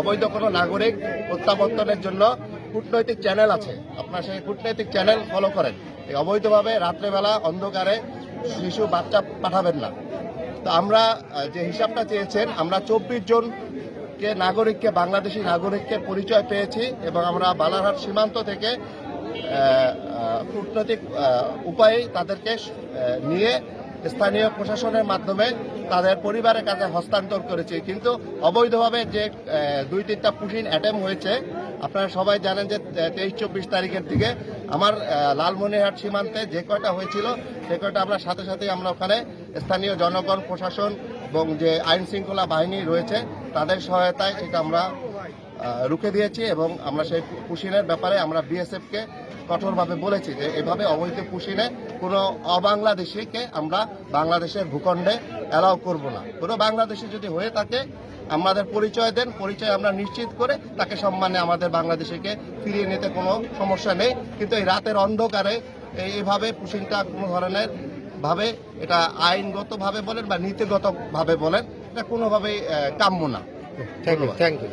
অবৈধ কোনো নাগরিক প্রত্যাবর্তনের জন্য কূটনৈতিক চ্যানেল আছে। আপনার সেই কূটনৈতিক চ্যানেল ফলো করেন। এই অবৈধভাবে রাত্রেবেলা অন্ধকারে শিশু বাচ্চা পাঠাবেন না। তো আমরা যে হিসাবটা চেয়েছেন, আমরা চব্বিশ জন কে নাগরিককে, বাংলাদেশি নাগরিককে পরিচয় পেয়েছি এবং আমরা বালারহাট সীমান্ত থেকে কূটনৈতিক উপায়ে তাদেরকে নিয়ে স্থানীয় প্রশাসনের মাধ্যমে তাদের পরিবারের কাছে হস্তান্তর করেছি। কিন্তু অবৈধভাবে যে দুই তিনটা পুশিন অ্যাটেম্প হয়েছে, আপনারা সবাই জানেন যে তেইশ চব্বিশ তারিখের দিকে আমার লালমনিরহাট সীমান্তে যে কয়টা হয়েছিল, সে কয়টা আমরা সাথে সাথে আমরা ওখানে স্থানীয় জনগণ, প্রশাসন এবং যে আইন শৃঙ্খলা বাহিনী রয়েছে, তাদের সহায়তায় সেটা আমরা রুখে দিয়েছি এবং আমরা সেই পুশিনের ব্যাপারে আমরা বিএসএফকে কঠোরভাবে বলেছি যে এভাবে অবৈধ পুশিনে কোনো অবাংলাদেশিকে আমরা বাংলাদেশের ভূখণ্ডে অ্যালাউ করব না। কোনো বাংলাদেশি যদি হয়ে থাকে আমাদের পরিচয় দেন পরিচয় আমরা নিশ্চিত করে তাকে সম্মানে আমাদের বাংলাদেশিকে ফিরিয়ে নিতে কোনো সমস্যা নেই। কিন্তু এই রাতের অন্ধকারে এইভাবে পুশিনটা কোনো ধরনের ভাবে এটা আইনগতভাবে বলেন বা নীতিগতভাবে বলেন এটা কোনোভাবেই কাম্য না। Thank you thank you